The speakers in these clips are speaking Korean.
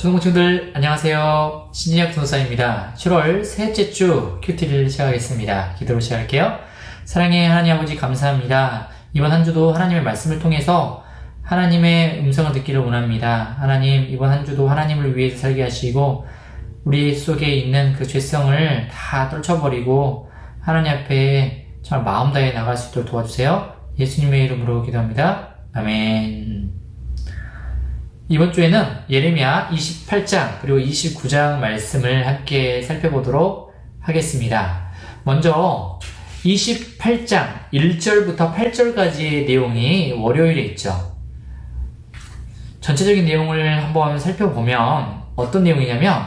초등부친구들 안녕하세요. 신진혁 변호사입니다. 7월 셋째 주 큐티를 시작하겠습니다. 기도로 시작할게요. 사랑의 하나님 아버지 감사합니다. 이번 한 주도 하나님의 말씀을 통해서 하나님의 음성을 듣기를 원합니다. 하나님 이번 한 주도 하나님을 위해서 살게 하시고 우리 속에 있는 그 죄성을 다 떨쳐버리고 하나님 앞에 정말 마음 다해 나갈 수 있도록 도와주세요. 예수님의 이름으로 기도합니다. 아멘. 이번 주에는 예레미야 28장 그리고 29장 말씀을 함께 살펴보도록 하겠습니다. 먼저 28장 1절부터 8절까지의 내용이 월요일에 있죠. 전체적인 내용을 한번 살펴보면 어떤 내용이냐면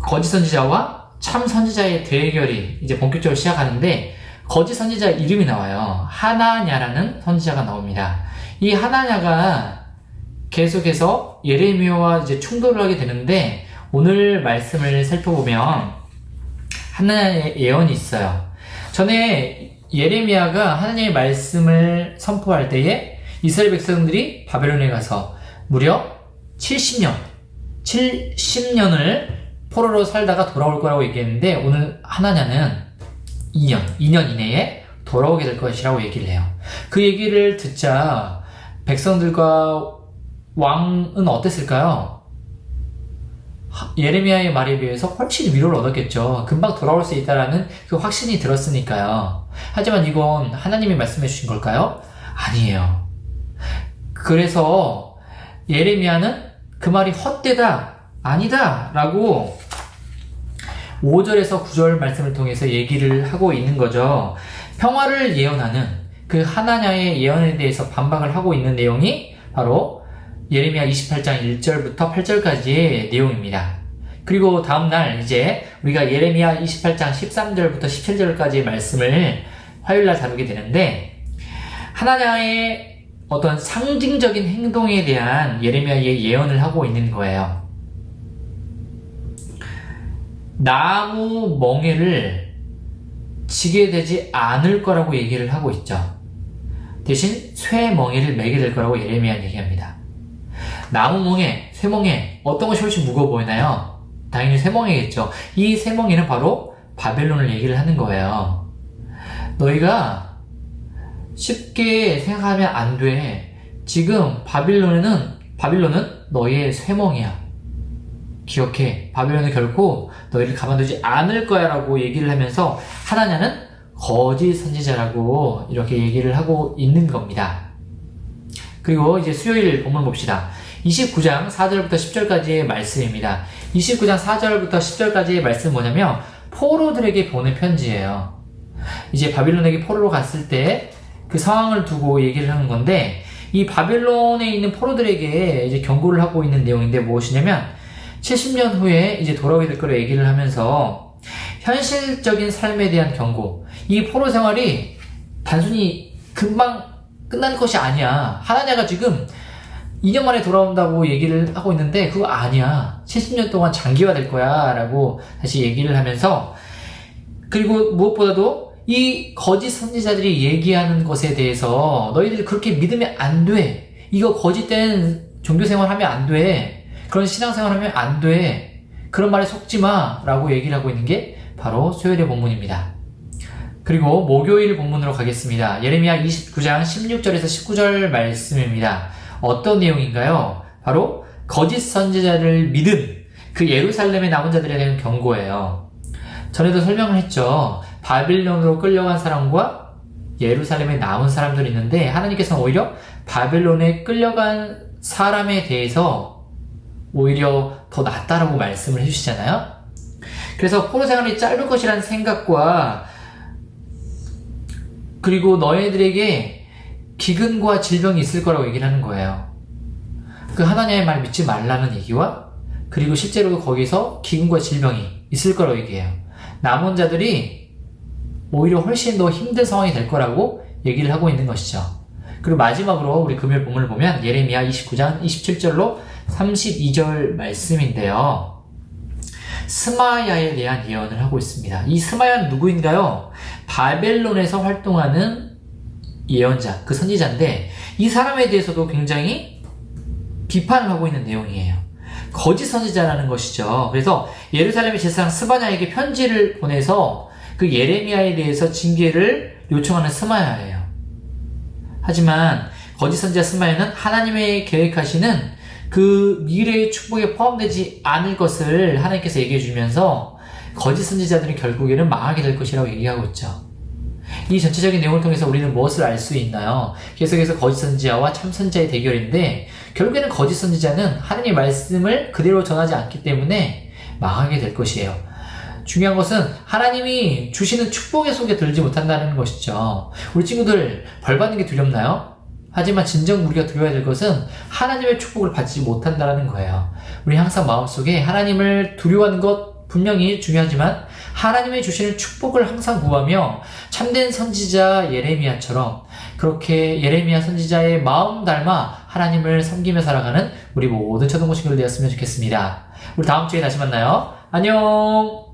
거짓 선지자와 참 선지자의 대결이 이제 본격적으로 시작하는데 거짓 선지자 이름이 나와요. 하나냐라는 선지자가 나옵니다. 이 하나냐가 계속해서 예레미야와 이제 충돌을 하게 되는데 오늘 말씀을 살펴보면 하나님의 예언이 있어요. 전에 예레미야가 하나님의 말씀을 선포할 때에 이스라엘 백성들이 바벨론에 가서 무려 70년, 70년을 포로로 살다가 돌아올 거라고 얘기했는데 오늘 하나냐는 2년, 2년 이내에 돌아오게 될 것이라고 얘기를 해요. 그 얘기를 듣자 백성들과 왕은 어땠을까요? 예레미야의 말에 비해서 훨씬 위로를 얻었겠죠. 금방 돌아올 수 있다라는 그 확신이 들었으니까요. 하지만 이건 하나님이 말씀해 주신 걸까요? 아니에요. 그래서 예레미야는 그 말이 헛되다, 아니다, 라고 5절에서 9절 말씀을 통해서 얘기를 하고 있는 거죠. 평화를 예언하는 그 하나냐의 예언에 대해서 반박을 하고 있는 내용이 바로 예레미야 28장 1절부터 8절까지의 내용입니다. 그리고 다음날 이제 우리가 예레미야 28장 13절부터 17절까지의 말씀을 화요일날 다루게 되는데 하나님의 어떤 상징적인 행동에 대한 예레미야의 예언을 하고 있는 거예요. 나무 멍에를 지게 되지 않을 거라고 얘기를 하고 있죠. 대신 쇠 멍에를 매게 될 거라고 예레미야 얘기합니다. 나무멍에, 쇠멍에 어떤 것이 훨씬 무거워 보이나요? 당연히 쇠멍이겠죠. 이 쇠멍이는 바로 바벨론을 얘기를 하는 거예요. 너희가 쉽게 생각하면 안 돼. 지금 바빌론에는 바빌론은 너희의 쇠멍이야. 기억해. 바빌론은 결코 너희를 가만두지 않을 거야 라고 얘기를 하면서 하나냐는 거짓 선지자라고 이렇게 얘기를 하고 있는 겁니다. 그리고 이제 수요일 본문 봅시다. 29장 4절부터 10절까지의 말씀입니다. 29장 4절부터 10절까지의 말씀 뭐냐면 포로들에게 보낸 편지예요. 이제 바빌론에게 포로로 갔을 때 그 상황을 두고 얘기를 하는 건데 이 바빌론에 있는 포로들에게 이제 경고를 하고 있는 내용인데 무엇이냐면 70년 후에 이제 돌아오게 될 거로 얘기를 하면서 현실적인 삶에 대한 경고. 이 포로 생활이 단순히 금방 끝나는 것이 아니야. 하나냐가 지금 2년 만에 돌아온다고 얘기를 하고 있는데 그거 아니야. 70년 동안 장기화 될 거야. 라고 다시 얘기를 하면서 그리고 무엇보다도 이 거짓 선지자들이 얘기하는 것에 대해서 너희들이 그렇게 믿으면 안 돼. 이거 거짓된 종교 생활 하면 안 돼. 그런 신앙 생활 하면 안 돼. 그런 말에 속지 마. 라고 얘기를 하고 있는 게 바로 수요일의 본문입니다. 그리고 목요일 본문으로 가겠습니다. 예레미야 29장 16절에서 19절 말씀입니다. 어떤 내용인가요? 바로 거짓 선지자를 믿은 그 예루살렘의 남은 자들에 대한 경고예요. 전에도 설명을 했죠. 바빌론으로 끌려간 사람과 예루살렘에 남은 사람들이 있는데 하나님께서는 오히려 바빌론에 끌려간 사람에 대해서 오히려 더 낫다라고 말씀을 해주시잖아요. 그래서 포로 생활이 짧을 것이라는 생각과 그리고 너희들에게 기근과 질병이 있을 거라고 얘기를 하는 거예요. 그 하나님의 말 믿지 말라는 얘기와 그리고 실제로도 거기서 기근과 질병이 있을 거라고 얘기해요. 남은 자들이 오히려 훨씬 더 힘든 상황이 될 거라고 얘기를 하고 있는 것이죠. 그리고 마지막으로 우리 금요일 본문을 보면 예레미야 29장 27절로 32절 말씀인데요. 스마야에 대한 예언을 하고 있습니다. 이 스마야는 누구인가요? 바벨론에서 활동하는 예언자, 그 선지자인데 이 사람에 대해서도 굉장히 비판을 하고 있는 내용이에요. 거짓 선지자라는 것이죠. 그래서 예루살렘의 제사장 스바냐에게 편지를 보내서 그 예레미야에 대해서 징계를 요청하는 스마야예요. 하지만 거짓 선지자 스마야는 하나님의 계획하시는 그 미래의 축복에 포함되지 않을 것을 하나님께서 얘기해 주면서 거짓 선지자들은 결국에는 망하게 될 것이라고 얘기하고 있죠. 이 전체적인 내용을 통해서 우리는 무엇을 알 수 있나요? 계속해서 거짓 선지자와 참 선지자의 대결인데 결국에는 거짓 선지자는 하나님의 말씀을 그대로 전하지 않기 때문에 망하게 될 것이에요. 중요한 것은 하나님이 주시는 축복의 속에 들지 못한다는 것이죠. 우리 친구들 벌 받는 게 두렵나요? 하지만 진정 우리가 두려워야 될 것은 하나님의 축복을 받지 못한다는 거예요. 우리 항상 마음속에 하나님을 두려워하는 것 분명히 중요하지만 하나님의 주시는 축복을 항상 구하며 참된 선지자 예레미야처럼 그렇게 예레미야 선지자의 마음 닮아 하나님을 섬기며 살아가는 우리 모든 초등고 친구들 되었으면 좋겠습니다. 우리 다음 주에 다시 만나요. 안녕!